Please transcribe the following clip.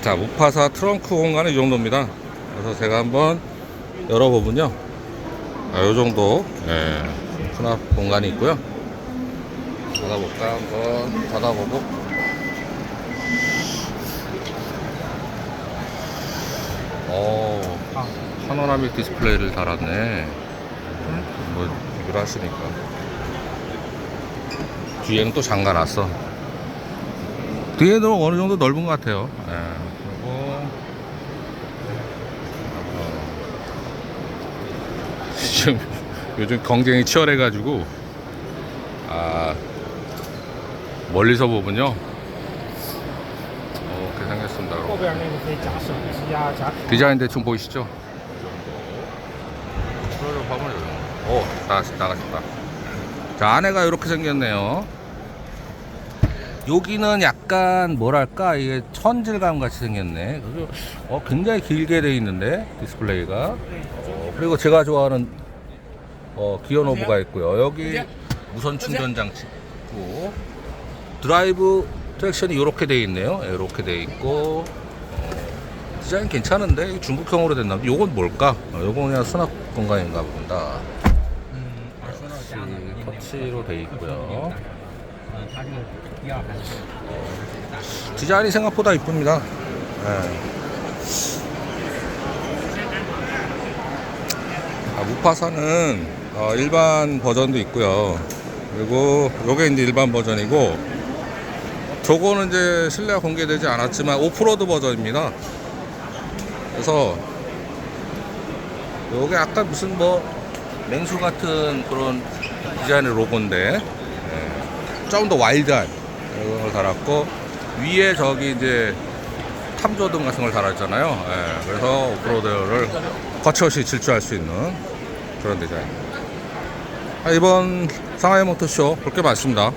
자, 무파사 트렁크 공간은 이 정도입니다. 그래서 제가 한번 열어보면요. 아, 요 정도, 예, 수납 공간이 있고요. 닫아볼까? 한번 닫아보고. 어, 파노라믹 디스플레이를 달았네. 뭐, 이걸 하시니까. 뒤에는 또 잠가놨어. 뒤에도 어느 정도 넓은 것 같아요. 네. 그리고 지금 요즘 경쟁이 치열해가지고 아 멀리서 보면요. 어, 이렇게 생겼습니다. 디자인 대충 보이시죠? 오, 나, 나가셨다. 자, 안에가 이렇게 생겼네요. 여기는 약간 뭐랄까 이게 천질감 같이 생겼네. 그리고 어 굉장히 길게 돼 있는데 디스플레이가. 어, 그리고 제가 좋아하는 어 기어 노브가 있고요. 여기 무선 충전 장치 있고 드라이브 트랙션이 이렇게 돼 있네요. 이렇게 돼 있고 디자인 괜찮은데 중국형으로 됐나? 봐. 요건 뭘까? 어, 요건 그냥 수납 공간인가 본다. 터치, 터치로 돼 있고요. 디자인이 생각보다 이쁩니다. 네. 아, 무파사는 어, 일반 버전도 있고요. 그리고 요게 이제 일반 버전이고 저거는 이제 실내가 공개되지 않았지만 오프로드 버전입니다. 그래서 요게 아까 무슨 뭐 맹수 같은 그런 디자인의 로고인데 네. 예. 좀더 와일드한 이런 걸 달았고 위에 저기 이제 탐조등 같은 걸 달았잖아요. 예, 그래서 오프로드를 거침없이 질주할 수 있는 그런 디자인. 아, 이번 상하이 모터쇼 볼 게 많습니다.